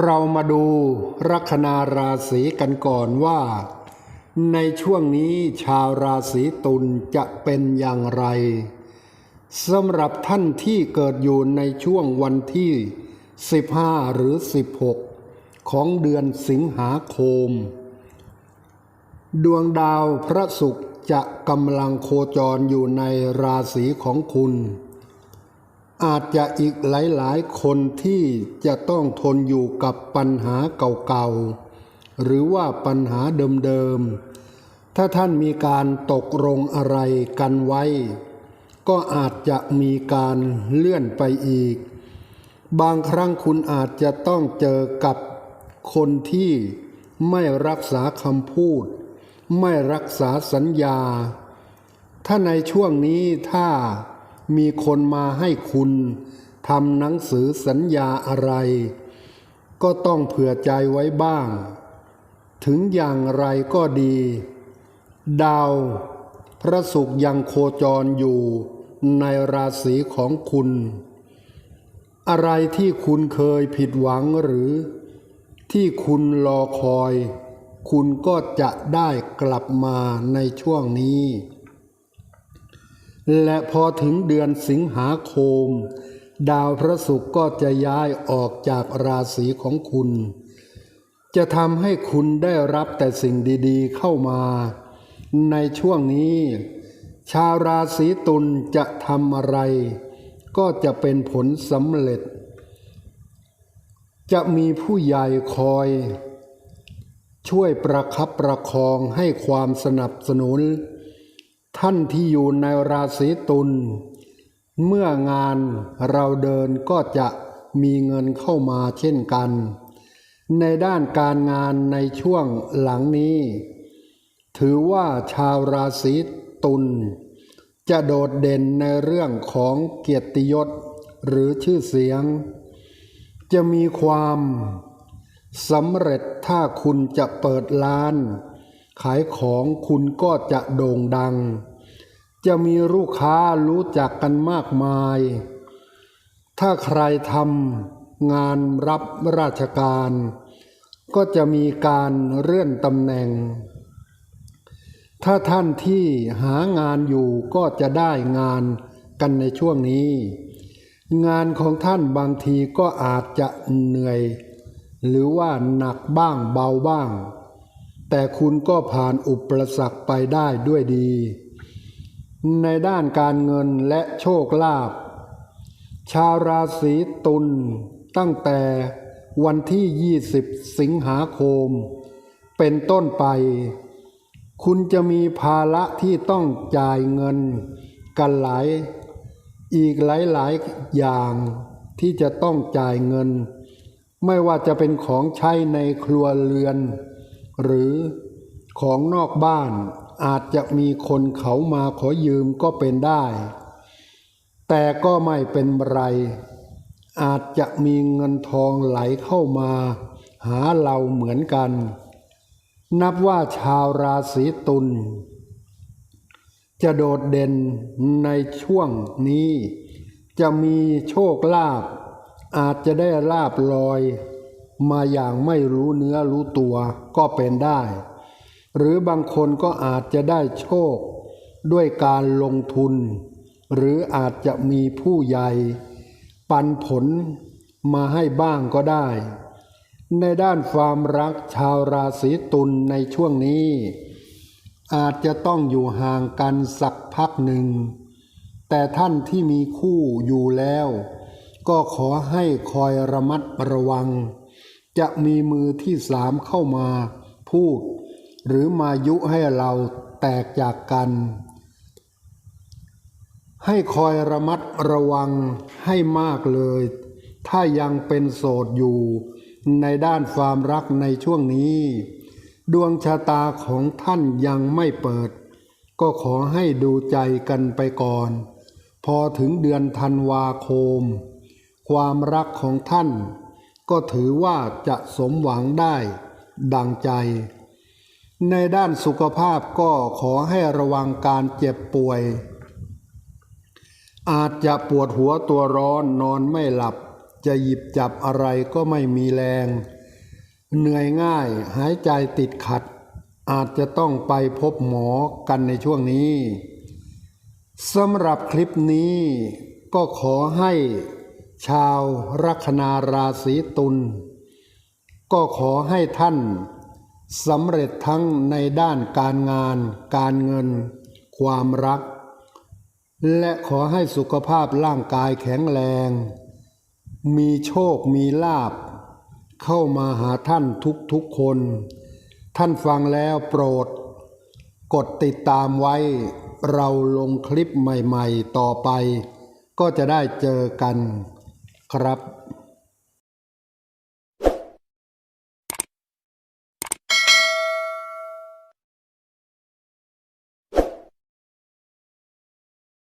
เรามาดูลัคนาราศีกันก่อนว่า ในช่วงนี้ชาวราศีตุลจะเป็นอย่างไรสำหรับท่านที่เกิดอยู่ในช่วงวันที่ 15 หรือ 16 ของเดือนสิงหาคม ดวงดาวพระศุกร์จะกำลังโคจรอยู่ในราศีของคุณ อาจจะอีกหลายๆ คนที่จะต้องทนอยู่กับปัญหาเก่าๆ หรือว่าปัญหาเดิมๆ ถ้าท่านมีการตกลงอะไรกันไว้ ก็อาจจะมีการเลื่อนไปอีก บางครั้งคุณอาจจะต้องเจอกับคนที่ไม่รักษาคำพูด ไม่รักษาสัญญา ถ้าในช่วงนี้ถ้า มีคนมาให้คุณทำหนังสือสัญญาอะไร ก็ต้องเผื่อใจไว้บ้าง ถึงอย่างไรก็ดี ดาว พระศุกร์ยังโคจรอยู่ในราศีของคุณ อะไรที่คุณเคยผิดหวังหรือ ที่คุณรอคอย คุณก็จะได้กลับมาในช่วงนี้ และพอถึงเดือนสิงหาคม ดาวพระศุกร์ก็จะย้ายออกจากราศีของคุณ จะทำให้คุณได้รับแต่สิ่งดีๆเข้ามา ในช่วงนี้ ชาวราศีตุลจะทำอะไร ก็จะเป็นผลสำเร็จ จะมีผู้ใหญ่คอย ช่วยประคับประคองให้ความสนับสนุน ท่านที่อยู่ในราศีตุลเมื่องานเราเดินก็จะมีเงินเข้ามาเช่นกัน ในด้านการงานในช่วงหลังนี้ ถือว่าชาวราศีตุลจะโดดเด่นในเรื่องของเกียรติยศหรือชื่อเสียง จะมีความสำเร็จถ้าคุณจะเปิดร้าน ขายของคุณก็จะโด่งดัง จะมีลูกค้ารู้จักกันมากมาย ถ้าใครทำงานรับราชการ ก็จะมีการเลื่อนตำแหน่ง ถ้าท่านที่หางานอยู่ก็จะได้งานกันในช่วงนี้ งานของท่านบางทีก็อาจจะเหนื่อย หรือว่าหนักบ้างเบาบ้าง แต่คุณก็ผ่านอุปสรรคไปได้ด้วยดี ในด้านการเงินและโชคลาภชาวราศีตุลตั้งแต่วันที่ 20 สิงหาคม เป็นต้นไป คุณจะมีภาระที่ต้องจ่ายเงินกันหลาย อีกหลายๆอย่างที่จะต้องจ่ายเงิน ไม่ว่าจะเป็นของใช้ในครัวเรือน หรือของนอกบ้าน อาจจะมีคนเขามาขอยืมก็เป็นได้ แต่ก็ไม่เป็นไร อาจจะมีเงินทองไหลเข้ามา หาเราเหมือนกัน นับว่าชาวราศีตุลจะโดดเด่นในช่วงนี้ จะมีโชคลาภอาจจะได้ลาบลอย มาอย่างไม่รู้เนื้อรู้ตัวก็เป็นได้ หรือบางคนก็อาจจะได้โชค ด้วยการลงทุน หรืออาจจะมีผู้ใหญ่ ปันผลมาให้บ้างก็ได้ ในด้านความรักชาวราศีตุลในช่วงนี้ อาจจะต้องอยู่ห่างกันสักพักหนึ่ง แต่ท่านที่มีคู่อยู่แล้ว ก็ขอให้คอยระมัดระวัง จะมีมือที่สามเข้ามาพูด หรือมายุให้เราแตกจากกัน ให้คอยระมัดระวังให้มากเลย ถ้ายังเป็นโสดอยู่ในด้านความรักในช่วงนี้ ดวงชะตาของท่านยังไม่เปิด ก็ขอให้ดูใจกันไปก่อน พอถึงเดือนธันวาคม ความรักของท่าน ก็ถือว่าจะสมหวังได้ ดังใจ ในด้านสุขภาพก็ขอให้ระวังการเจ็บป่วย อาจจะปวดหัวตัวร้อนนอนไม่หลับ จะหยิบจับอะไรก็ไม่มีแรง เหนื่อยง่ายหายใจติดขัด อาจจะต้องไปพบหมอกันในช่วงนี้สำหรับคลิปนี้ก็ขอให้ชาวลัคนาราศีตุลก็ขอให้ท่าน สำเร็จทั้งในด้านการงาน การเงิน ความรัก และขอให้สุขภาพร่างกายแข็งแรง มีโชคมีลาบ เข้ามาหาท่านทุกๆคน ท่านฟังแล้วโปรด กดติดตามไว้ เราลงคลิปใหม่ๆต่อไป ก็จะได้เจอกันครับ